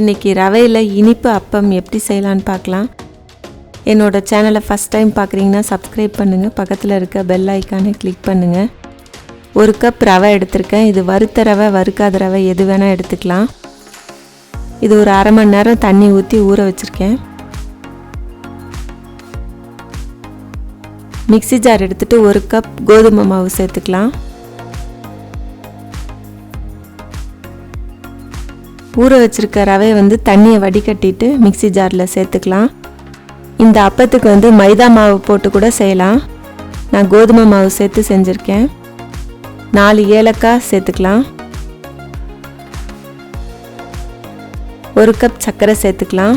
இன்றைக்கி ரவையில் இனிப்பு அப்பம் எப்படி செய்யலான்னு பார்க்கலாம். என்னோட சேனலை ஃபஸ்ட் டைம் பார்க்குறீங்கன்னா சப்ஸ்கிரைப் பண்ணுங்கள் பக்கத்தில் இருக்க பெல் ஐக்கானை கிளிக் பண்ணுங்கள் ஒரு கப் ரவை எடுத்திருக்கேன். இது வறுத்த ரவை வறுக்காத ரவை எது வேணால் எடுத்துக்கலாம். இது ஒரு அரை மணி நேரம் தண்ணி ஊற்றி ஊற வச்சுருக்கேன். மிக்ஸி ஜார் எடுத்துகிட்டு ஒரு கப் கோதுமை மாவு சேர்த்துக்கலாம். ஊற வச்சுருக்க ரவையை வந்து தண்ணியை வடிகட்டிட்டு மிக்ஸி ஜாரில் சேர்த்துக்கலாம். இந்த அப்பத்துக்கு வந்து மைதா மாவு போட்டு கூட செய்யலாம். நான் கோதுமை மாவு சேர்த்து செஞ்சுருக்கேன். நாலு ஏலக்காய் சேர்த்துக்கலாம். ஒரு கப் சர்க்கரை சேர்த்துக்கலாம்.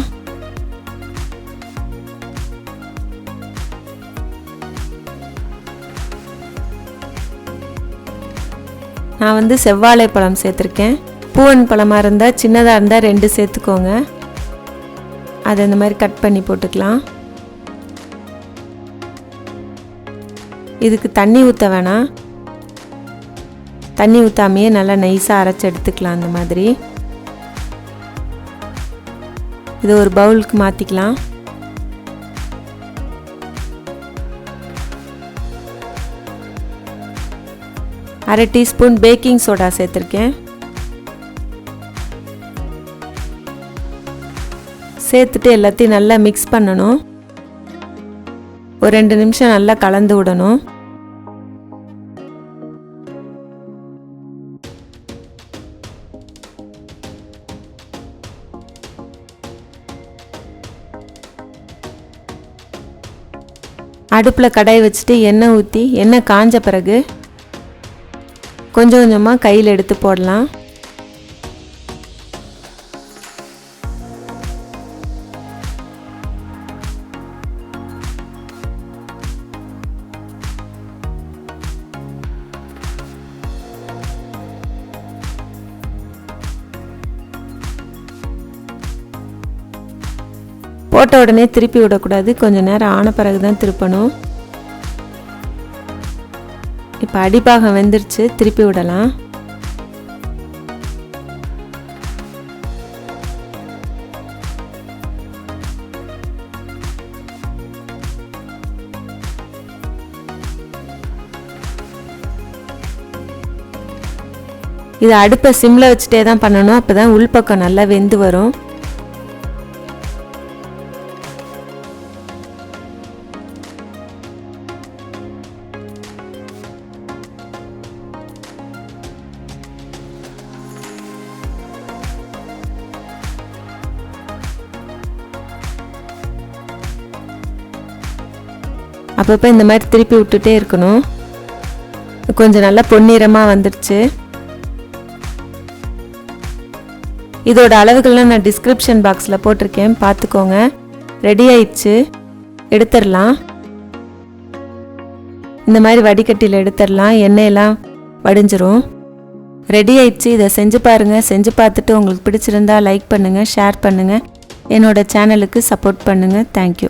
நான் வந்து செவ்வாழை பழம் சேர்த்துருக்கேன். பூவன் பழமாக இருந்தால் சின்னதாக இருந்தால் ரெண்டு சேர்த்துக்கோங்க. அதை இந்த மாதிரி கட் பண்ணி போட்டுக்கலாம். இதுக்கு தண்ணி ஊற்ற வேணாம். தண்ணி ஊற்றாமையே நல்லா நைஸாக அரைச்சி எடுத்துக்கலாம் அந்த மாதிரி. இது ஒரு பவுலுக்கு மாற்றிக்கலாம் அரை டீஸ்பூன் பேக்கிங் சோடா சேர்த்துருக்கேன். சேர்த்துட்டு எல்லாத்தையும் நல்லா மிக்ஸ் பண்ணணும். ஒரு ரெண்டு நிமிஷம் நல்லா கலந்து விடணும். அடுப்பில் கடாய் வச்சுட்டு எண்ணெய் ஊற்றி எண்ணெய் காஞ்ச பிறகு கொஞ்சம் கொஞ்சமாக கையில் எடுத்து போடலாம். போட்ட உடனே திருப்பி விடக்கூடாது. கொஞ்சம் நேரம் ஆன பிறகு தான் திருப்பணும். இப்போ அடிப்பாகம் வெந்துருச்சு திருப்பி விடலாம். இது அடுப்பை சிம்மில் வச்சுட்டே தான் பண்ணணும். அப்போ தான் உள்பக்கம் நல்லா வெந்து வரும். அப்பப்போ இந்த மாதிரி திருப்பி விட்டுட்டே இருக்கணும். கொஞ்சம் நல்லா பொன்னிறமாக வந்துடுச்சு இதோட அளவுகள்லாம் நான் டிஸ்கிரிப்ஷன் பாக்ஸில் போட்டிருக்கேன். பார்த்துக்கோங்க. ரெடி ஆயிடுச்சு. எடுத்துடலாம். இந்த மாதிரி வடிகட்டியில் எடுத்துடலாம். எண்ணெயெல்லாம் வடிஞ்சிரும். ரெடி ஆயிடுச்சு. இதை செஞ்சு பாருங்கள் செஞ்சு பார்த்துட்டு உங்களுக்கு பிடிச்சிருந்தா லைக் பண்ணுங்கள் ஷேர் பண்ணுங்கள் என்னோட சேனலுக்கு சப்போர்ட் பண்ணுங்கள் தேங்க்யூ